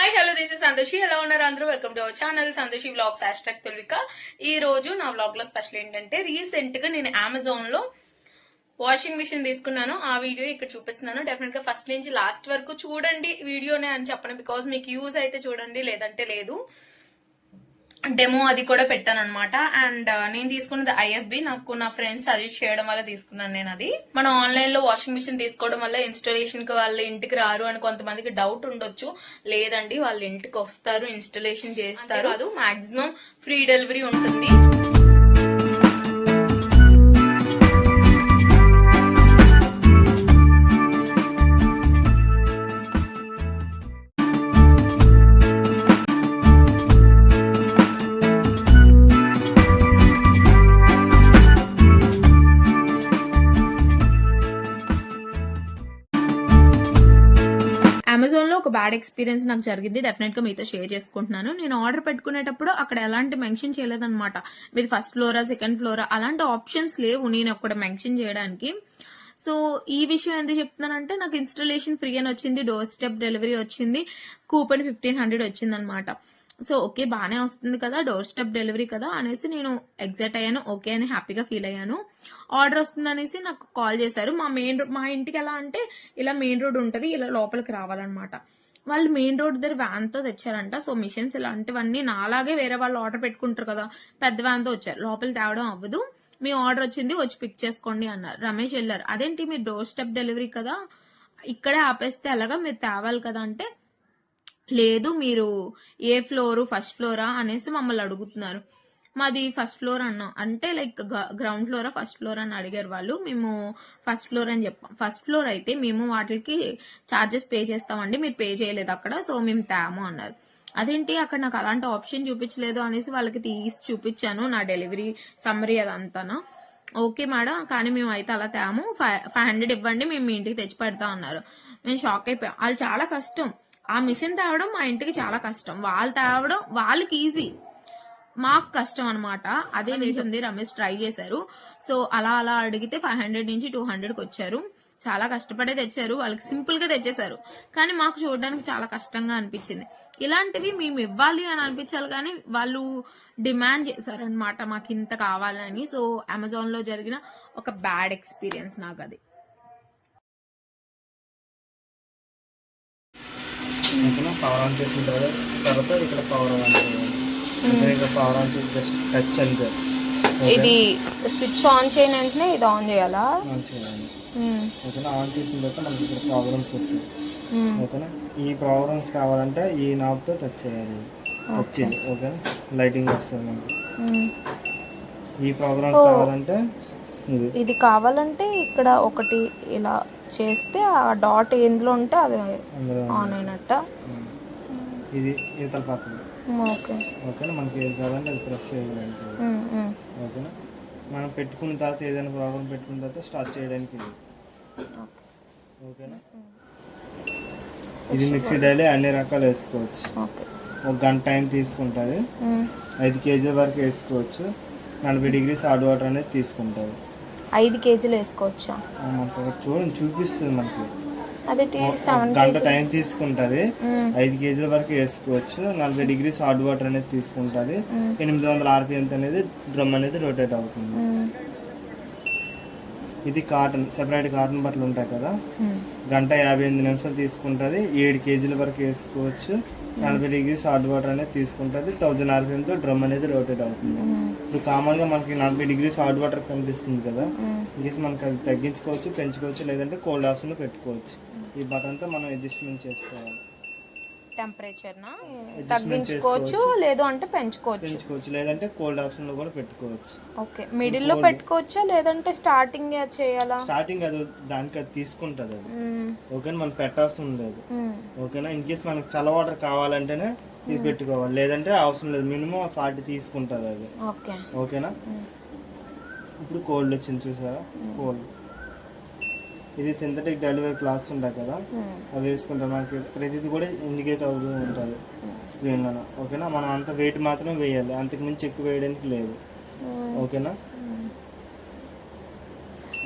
Hi hello this is Santoshi ఎలా ఉన్నారు అందరూ. Welcome to our channel Santoshi blogs hashtag tag ఈ రోజు నా బ్లాగ్లో స్పెషల్ ఏంటంటే రీసెంట్గా నేను అమెజాన్లో వాషింగ్ మిషన్ తీసుకున్నాను. ఆ వీడియో ఇక్కడ చూపిస్తున్నాను. డెఫినెట్గా ఫస్ట్ నుంచి లాస్ట్ వరకు చూడండి వీడియోనే అని చెప్పను. బికాస్ మీకు యూజ్ అయితే చూడండి లేదంటే లేదు. డెమో అది కూడా పెట్టాను అనమాట అండ్ నేను తీసుకున్నది ఐఎఫ్బి నాకు నా ఫ్రెండ్స్ సజెస్ట్ చేయడం వల్ల తీసుకున్నాను నేను అది. మనం ఆన్లైన్లో వాషింగ్ మిషన్ తీసుకోవడం వల్ల ఇన్స్టాలేషన్కి వాళ్ళు ఇంటికి రారు అని కొంతమందికి డౌట్ ఉండొచ్చు. లేదండి వాళ్ళు ఇంటికి వస్తారు ఇన్స్టాలేషన్ చేస్తారు. అది మాక్సిమం ఫ్రీ డెలివరీ ఉంటుంది. అమెజాన్లో ఒక బ్యాడ్ ఎక్స్పీరియన్స్ నాకు జరిగింది. డెఫినెట్గా మీతో షేర్ చేసుకుంటున్నాను. నేను ఆర్డర్ పెట్టుకునేటప్పుడు అక్కడ ఎలాంటి మెన్షన్ చేయలేదన్నమాట. మీది ఫస్ట్ ఫ్లోరా సెకండ్ ఫ్లోరా అలాంటి ఆప్షన్స్ లేవు నేను అక్కడ మెన్షన్ చేయడానికి. సో ఈ విషయం ఎందుకు చెప్తున్నానంటే నాకు ఇన్స్టాలేషన్ ఫ్రీ అని వచ్చింది డోర్ స్టెప్ డెలివరీ వచ్చింది కూపన్ ఫిఫ్టీన్ హండ్రెడ్ వచ్చింది అనమాట సో ఓకే బాగానే వస్తుంది కదా డోర్ స్టెప్ డెలివరీ కదా అనేసి నేను ఎగ్జైట్ అయ్యాను. ఓకే అని హ్యాపీగా ఫీల్ అయ్యాను. ఆర్డర్ వస్తుంది అనేసి నాకు కాల్ చేశారు. మా మెయిన్ మా ఇంటికి ఎలా అంటే ఇలా మెయిన్ రోడ్ ఉంటుంది ఇలా లోపలికి రావాలన్నమాట. వాళ్ళు మెయిన్ రోడ్ దగ్గర వ్యాన్తో తెచ్చారంట. సో మిషన్స్ ఇలాంటివన్నీ నాలాగే వేరే వాళ్ళు ఆర్డర్ పెట్టుకుంటారు కదా పెద్ద వ్యాన్తో వచ్చారు. లోపల తేవడం అవ్వదు. మీ ఆర్డర్ వచ్చింది వచ్చి పిక్ చేసుకోండి అన్నారు. రమేష్ వెళ్ళారు. అదేంటి మీరు డోర్ స్టెప్ డెలివరీ కదా ఇక్కడే ఆపేస్తే అలాగా మీరు తేవాలి కదా అంటే లేదు మీరు ఏ ఫ్లోర్ ఫస్ట్ ఫ్లోరా అనేసి మమ్మల్ని అడుగుతున్నారు. మాది ఫస్ట్ ఫ్లోర్ అన్నాం. అంటే లైక్ గ్రౌండ్ ఫ్లోరా ఫస్ట్ ఫ్లోర్ అని అడిగారు వాళ్ళు. మేము ఫస్ట్ ఫ్లోర్ అని చెప్పాం ఫస్ట్ ఫ్లోర్ అయితే మేము వాటికి చార్జెస్ పే చేస్తామండి. మీరు పే చేయలేదు అక్కడ సో మేము తేము అన్నారు. అదేంటి అక్కడ నాకు అలాంటి ఆప్షన్ చూపించలేదు అనేసి వాళ్ళకి తీసి చూపించాను నా డెలివరీ సమ్మరీ అదంతానా. ఓకే మేడం కానీ మేము అయితే అలా తేము. ఫైవ్ ఫైవ్ హండ్రెడ్ ఇవ్వండి మేము మీ ఇంటికి తెచ్చి పెడతా అన్నారు. నేను షాక్ అయిపోయాం. వాళ్ళు చాలా కష్టం. ఆ మిషన్ తేవడం మా ఇంటికి చాలా కష్టం. వాళ్ళు తేవడం వాళ్ళకి ఈజీ మాకు కష్టం అనమాట అదే నిలిచింది రమేష్ ట్రై చేశారు. సో అలా అలా అడిగితే ఫైవ్ హండ్రెడ్ నుంచి టూ హండ్రెడ్కి వచ్చారు. చాలా కష్టపడే తెచ్చారు. వాళ్ళకి సింపుల్గా తెచ్చేశారు. కానీ మాకు చూడడానికి చాలా కష్టంగా అనిపించింది. ఇలాంటివి మేము ఇవ్వాలి అని అనిపించాలి కానీ వాళ్ళు డిమాండ్ చేశారనమాట మాకు ఇంత కావాలని. సో అమెజాన్లో జరిగిన ఒక బ్యాడ్ ఎక్స్పీరియన్స్ నాకు అది. ఓకేనా పవర్ ఆన్ చేసిన తర్వాత ఇక్కడ పవర్ ఆన్ ఇక్కడ పవర్ ఆన్ చేసి జస్ట్ టచ్ అంతే ఓకే? ఇది స్విచ్ ఆన్ చేయని వెంటనే ఇది ఆన్ చేయాలా? ఆన్ చేయాలి. ఓకేనా ఆన్ చేసిన తర్వాత మనకి ఇక్కడ ప్రాబ్లమ్స్ వస్తాయి. ఓకేనా ఈ ప్రాబ్లమ్స్ కావాలంటే ఈ నాబ్తో టచ్ చేయాలి. టచ్ చేయాలి. ఓకేనా లైటింగ్ వస్తుంది మనకి. ఈ ప్రాబ్లమ్స్ కావాలంటే ఇది. ఇది కావాలంటే ఇక్కడ ఒకటి ఇలా చేస్తే ఆ డాట్ ఎందులో ఉంటే అది ఆన్ అయినట్ట. ఇది ఇతల పక్కన ఓకే. ఓకేనా? మనకి ఏది కావాలంటే అది ప్రెస్ చేయడానికి. ఓకేనా? మనం పెట్టుకున్న తర్వాత ఏదైనా ప్రాబ్లం పెట్టుకున్న తర్వాత స్టార్ట్ చేయడానికి ఇది. ఓకేనా? ఇది మిక్సీ డైలీ అన్ని రకాలు వేసుకోవచ్చు. ఒక గంట టైం తీసుకుంటుంది. ఐదు కేజీల వరకు వేసుకోవచ్చు. నలభై డిగ్రీస్ హాట్ వాటర్ అనేది తీసుకుంటుంది. ఐదు కేజీలు వేసుకోవచ్చా? చూడండి చూపిస్తుంది మనకి. అదే సెవెన్ గంట టైం తీసుకుంటుంది. ఐదు కేజీల వరకు వేసుకోవచ్చు. నలభై డిగ్రీస్ హాట్ వాటర్ అనేది తీసుకుంటుంది. ఎనిమిది వందల ఆర్పిఎంతో అనేది డ్రమ్ అనేది రొటేట్ అవుతుంది. ఇది కాటన్ సెపరేట్ కాటన్ బట్టలు ఉంటాయి కదా. గంట యాభై ఎనిమిది నిమిషాలు తీసుకుంటుంది. ఏడు కేజీల వరకు వేసుకోవచ్చు. నలభై డిగ్రీస్ హాట్ వాటర్ అనేది తీసుకుంటుంది. థౌజండ్ ఆర్పిఎంతో డ్రమ్ అనేది రొటేట్ అవుతుంది. ఇప్పుడు కామన్గా మనకి నలభై డిగ్రీస్ హాట్ వాటర్ కనిపిస్తుంది కదా. ఇంకేసి మనకి అది తగ్గించుకోవచ్చు పెంచుకోవచ్చు లేదంటే కోల్డ్ ఆప్షన్ పెట్టుకోవచ్చు. ఈ బటన్తో మనం అడ్జస్ట్మెంట్ చేసుకోవాలి. టెంపరేచర్ నా? Adjustment తగ్గించుకోవచ్చు లేదు అంటే పెంచుకోవచ్చు. పెంచుకోవచ్చు లేదంటే కోల్డ్ ఆప్షన్లో కూడా పెట్టుకోవచ్చు. ఓకే మిడిల్లో పెట్టుకోవచ్చా లేదంటే స్టార్టింగ్ చేయాలా? స్టార్టింగ్ అది దానికి అది తీసుకుంటుంది అది. ఓకేనా మనం పెట్టాల్సిన లేదు మ్మ్. ఓకేనా ఇన్ కేస్ మనకి చల్ల వాటర్ కావాలంటేనే ఇది పెట్టుకోవాలి లేదంటే అవసరం లేదు మినిమం ఫార్టీ తీసుకుంటుంది అది. ఓకే. ఓకేనా? ఇప్పుడు కోల్డ్ వచ్చింది చూసారా? కోల్డ్ ఇది సింథటిక్ డెలివరీ క్లాస్ ఉంటాయి కదా మ్మ్. అవి వేసుకుంటాం మనకి ప్రతిదీ కూడా ఇండికేట్ అవుతూ ఉంటుంది స్క్రీన్లో ఓకేనా? మనం అంత వెయిట్ మాత్రం వేయాలి. అంతకు మించి ఎక్కువ వేయడానికి లేదు. మ్మ్. ఓకేనా?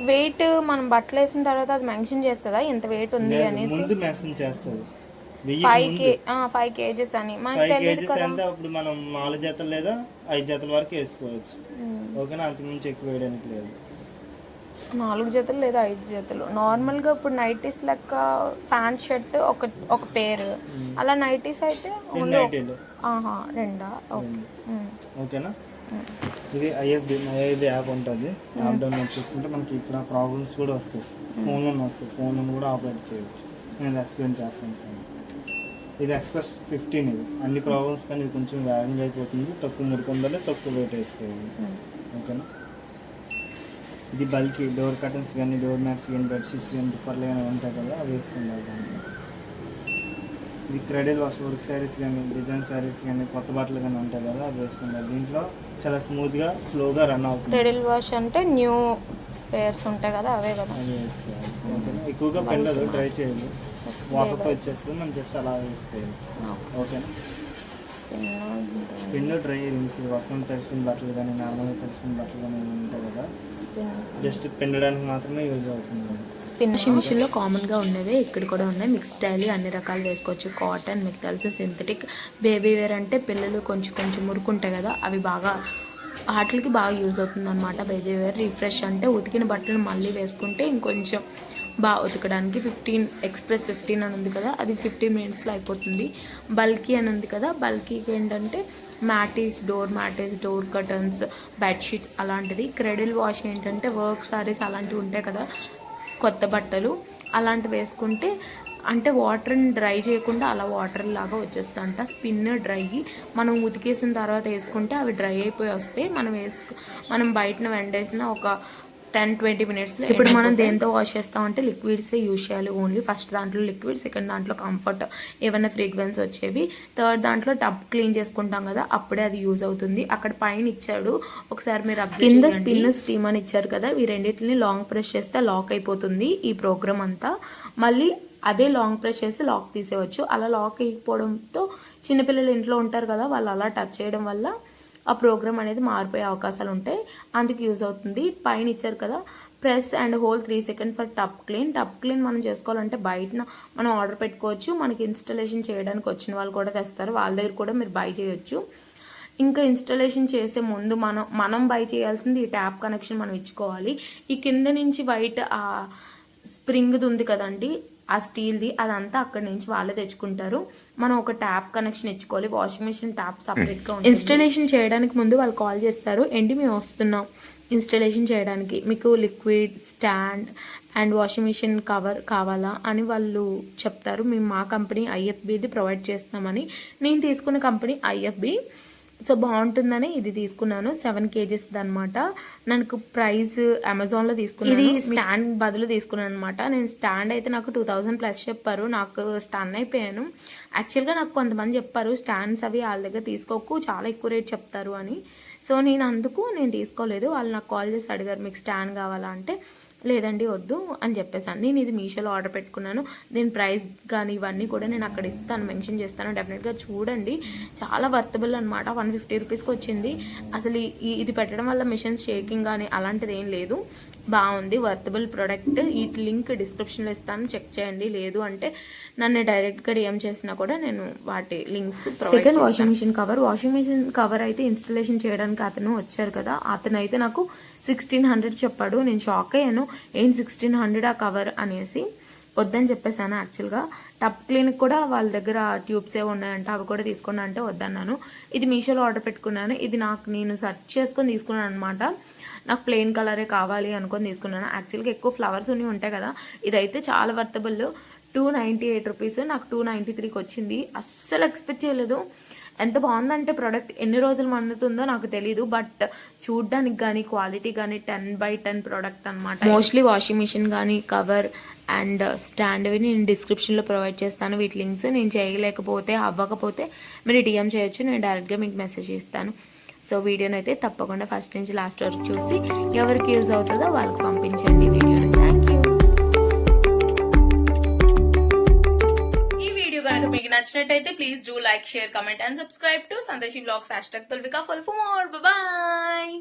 వెయిట్ మనం బట్టలు వేసిన తర్వాత అది మెన్షన్ చేస్తుందా? ఎంత వెయిట్ ఉంది అనేసి? ముందు మెన్షన్ చేస్తుంది. ఫైవ్ కే ఫైవ్ కేజెస్ అని. మనకు తెలియదు కదా. అంటే అప్పుడు మనం నాలుగు జతలు లేదా ఐదు జతల వరకు వేసుకోవచ్చు. ఓకేనా? అంతకుమించి ఎక్కువ వేయడానికి లేదు. నాలుగు జతలు లేదా ఐదు జతలు. నార్మల్గా ఇప్పుడు నైటీస్ లెక్క ఫ్యాంట్ షర్ట్ ఒక ఒక పేరు అలా నైటీస్ అయితే ఆహా రెండా? ఓకే. ఓకేనా? ఇది ఐఎఫ్డి ఐఎఫ్డి యాప్ ఉంటుంది. యాప్ డౌన్లోడ్ చేసుకుంటే మనకి ఇక్కడ ప్రాబ్లమ్స్ కూడా వస్తాయి. ఫోన్లో వస్తాయి. ఫోన్లో కూడా ఆపరేట్ చేయవచ్చు నేను ఎక్స్ప్లెయిన్ చేస్తాను ఇది ఎక్స్ప్రెస్ ఫిఫ్టీన్ ఇది. అన్ని ప్రాబ్లమ్స్ కానీ కొంచెం వేగంగా అయిపోతుంది. తక్కువ మురికొందలే తక్కువ వెయిట్ వేసుకోవాలి. ఓకేనా? ఇది బల్కి డోర్ కర్టన్స్ కానీ డోర్ మ్యాట్స్ కానీ బెడ్షీట్స్ కానీ దుప్పర్లు కానీ ఉంటాయి కదా అవి వేసుకుంటారు ఇది క్రెడిల్ వాష్ వర్క్ శారీస్ కానీ డిజైన్ శారీస్ కానీ కొత్త బట్టలు కానీ ఉంటాయి కదా అవి వేసుకుంటారు. దీంట్లో చాలా స్మూత్గా స్లోగా రన్ అవుతుంది. క్రెడిల్ వాష్ అంటే న్యూ పేర్స్ ఉంటాయి కదా అవే కదా. అవి వేసుకోవాలి. ఎక్కువగా పెండదు డ్రై చేయాలి వాటర్తో వచ్చేస్తుంది మనం జస్ట్ అలా వేసుకోవాలి. ఓకేనా? స్పిన్ డ్రై రింగ్స్ వర్షం తడిసిన బట్టలు కానీ నార్మల్గా తడిసిన బట్టలు కానీ ఉంటాయి కదా? జస్ట్ పిండడానికి మాత్రమే యూజ్ అవుతుంది. స్పిన్ వాషింగ్ మిషన్లో కామన్గా ఉండేవి ఇక్కడ కూడా ఉన్నాయి. మిక్స్ స్టైల్ అన్ని రకాలు వేసుకోవచ్చు. కాటన్ మీకు తెలుసు సింథటిక్. బేబీ వేర్ అంటే పిల్లలు కొంచెం కొంచెం మురుకుంటాయి కదా అవి బాగా వాటికి బాగా యూజ్ అవుతుంది అనమాట బేబీ వేర్. రిఫ్రెష్ అంటే ఉతికిన బట్టలు మళ్ళీ వేసుకుంటే ఇంకొంచెం బాగా ఉతకడానికి ఫిఫ్టీన్ ఎక్స్ప్రెస్ ఫిఫ్టీన్ అని ఉంది కదా అది ఫిఫ్టీన్ మినిట్స్లో అయిపోతుంది. బల్కీ అని ఉంది కదా బల్కీకి ఏంటంటే మ్యాటీస్ డోర్ మ్యాటీస్ డోర్ కర్టన్స్ బెడ్షీట్స్ అలాంటిది. క్రెడిల్ వాష్ ఏంటంటే వర్క్ సారీస్ అలాంటివి ఉంటాయి కదా కొత్త బట్టలు అలాంటివి వేసుకుంటే అంటే వాటర్ని డ్రై చేయకుండా అలా వాటర్ లాగా వచ్చేస్తంట స్పిన్ డ్రై మనం ఉతికేసిన తర్వాత వేసుకుంటే అవి డ్రై అయిపోయి వస్తే మనం వేసుకు మనం బయటన వెండేసిన ఒక టెన్ ట్వంటీ మినిట్స్లో ఇప్పుడు మనం దేంతో వాష్ చేస్తామంటే లిక్విడ్సే యూజ్ చేయాలి? ఓన్లీ ఫస్ట్ దాంట్లో లిక్విడ్ సెకండ్ దాంట్లో కంఫర్ట్. ఏమైనా ఫ్రీక్వెన్స్ వచ్చేవి. థర్డ్ దాంట్లో టబ్ క్లీన్ చేసుకుంటాం కదా అప్పుడే అది యూజ్ అవుతుంది. అక్కడ పైన ఇచ్చాడు. ఒకసారి మీరు కింద స్పిన్ స్టీమ్ అని ఇచ్చారు కదా ఈ రెండింటిని లాంగ్ ప్రెస్ చేస్తే లాక్ అయిపోతుంది ఈ ప్రోగ్రామ్ అంతా. మళ్ళీ అదే లాంగ్ ప్రెస్ చేసి లాక్ తీసేయవచ్చు అలా లాక్ అయిపోవడంతో చిన్నపిల్లలు ఇంట్లో ఉంటారు కదా వాళ్ళు అలా టచ్ చేయడం వల్ల ఆ ప్రోగ్రామ్ అనేది మారిపోయే అవకాశాలు ఉంటాయి. అందుకు యూజ్ అవుతుంది. పైన ఇచ్చారు కదా press and hold three second for tub clean. Tub clean మనం చేసుకోవాలంటే బయటన మనం ఆర్డర్ పెట్టుకోవచ్చు. మనకి ఇన్స్టలేషన్ చేయడానికి వచ్చిన వాళ్ళు కూడా తెస్తారు. వాళ్ళ దగ్గర కూడా మీరు బై చేయొచ్చు. ఇంకా ఇన్స్టలేషన్ చేసే ముందు మనం మనం బై చేయాల్సింది ఈ ట్యాప్ కనెక్షన్ మనం ఇచ్చుకోవాలి. ఈ కింద నుంచి బయట స్ప్రింగ్ది ఉంది కదండి ఆ స్టీల్ది అదంతా అక్కడి నుంచి వాళ్ళే తెచ్చుకుంటారు. మనం ఒక ట్యాప్ కనెక్షన్ ఇచ్చుకోవాలి. వాషింగ్ మిషన్ ట్యాప్ సపరేట్గా ఇన్స్టలేషన్ చేయడానికి ముందు వాళ్ళు కాల్ చేస్తారు. ఏంటి మేము వస్తున్నాం ఇన్స్టలేషన్ చేయడానికి. మీకు liquid stand and washing machine cover కావాలా? అని వాళ్ళు చెప్తారు. మేము మా కంపెనీ ఐఎఫ్బిది ప్రొవైడ్ చేస్తామని నేను తీసుకున్న కంపెనీ ఐఎఫ్బి సో బాగుంటుందని ఇది తీసుకున్నాను. సెవెన్ కేజెస్ అనమాట నాకు ప్రైస్ అమెజాన్లో తీసుకున్నాను. ఇది స్టాండ్ బదులు తీసుకున్నాను అనమాట నేను స్టాండ్ అయితే నాకు టూ థౌజండ్ ప్లస్ చెప్పారు. నాకు స్టన్ అయిపోయాను. యాక్చువల్గా నాకు కొంతమంది చెప్పారు స్టాండ్స్ అవి వాళ్ళ దగ్గర తీసుకోకు చాలా ఎక్కువ రేట్ చెప్తారు అని. సో నేను అందుకు నేను తీసుకోలేదు. వాళ్ళు నాకు కాల్ చేసి అడిగారు మీకు స్టాండ్ కావాలా? అంటే లేదండి వద్దు అని చెప్పేసాను నేను ఇది మీషోలో ఆర్డర్ పెట్టుకున్నాను. దీని ప్రైస్ కానీ ఇవన్నీ కూడా నేను అక్కడ ఇస్తాను మెన్షన్ చేస్తాను. డెఫినెట్గా చూడండి. చాలా వర్తబుల్ అనమాట వన్ ఫిఫ్టీ రూపీస్కి వచ్చింది. అసలు ఈ- ఇది పెట్టడం వల్ల మిషన్స్ షేకింగ్ కానీ అలాంటిది ఏం లేదు. బాగుంది వర్తబుల్ ప్రోడక్ట్ ఈ లింక్ డిస్క్రిప్షన్లో ఇస్తాను చెక్ చేయండి. లేదు అంటే నన్ను డైరెక్ట్గా డిఎం చేసినా కూడా నేను వాటి links second washing machine cover washing machine cover అయితే ఇన్స్టలేషన్ చేయడానికి అతను వచ్చారు కదా. అతను అయితే నాకు సిక్స్టీన్ హండ్రెడ్ చెప్పాడు. నేను షాక్ అయ్యాను. ఏం సిక్స్టీన్ హండ్రెడ్ ఆ కవర్ అనేసి వద్దని చెప్పేసాను యాక్చువల్గా టప్ క్లీన్కి కూడా వాళ్ళ దగ్గర ట్యూబ్స్ ఏ ఉన్నాయంట అవి కూడా తీసుకోండి అంటే వద్దన్నాను. ఇది మీషోలో ఆర్డర్ పెట్టుకున్నాను. ఇది నాకు నేను సెర్చ్ చేసుకొని తీసుకున్నాను అనమాట నాకు ప్లెయిన్ కలరే కావాలి అనుకొని తీసుకున్నాను. యాక్చువల్గా ఎక్కువ ఫ్లవర్స్ ఉన్ని ఉంటాయి కదా. ఇదైతే చాలా worthable two ninety eight rupees నాకు టూ నైంటీ త్రీకి వచ్చింది. అస్సలు ఎక్స్పెక్ట్ చేయలేదు. ఎంత బాగుందంటే ప్రోడక్ట్ ఎన్ని రోజులు మండుతుందో నాకు తెలియదు బట్ చూడ్డానికి కానీ క్వాలిటీ కానీ టెన్ బై టెన్ ప్రోడక్ట్ అనమాట మోస్ట్లీ వాషింగ్ మిషన్ కానీ కవర్ అండ్ స్టాండ్వి నేను డిస్క్రిప్షన్లో ప్రొవైడ్ చేస్తాను. వీటి లింక్స్ నేను చేయలేకపోతే అవ్వకపోతే మీరు డిఎం చేయొచ్చు. నేను డైరెక్ట్గా మీకు మెసేజ్ ఇస్తాను సో వీడియోని అయితే తప్పకుండా ఫస్ట్ నుంచి లాస్ట్ వరకు చూసి ఎవరికి యూజ్ అవుతుందో వాళ్ళకి పంపించండి వీడియోని. థ్యాంక్ యూ ఈ వీడియో కనుక మీకు నచ్చినట్టయితే please do like share comment and subscribe to Santoshi blogs hashtag Tulvika for more bye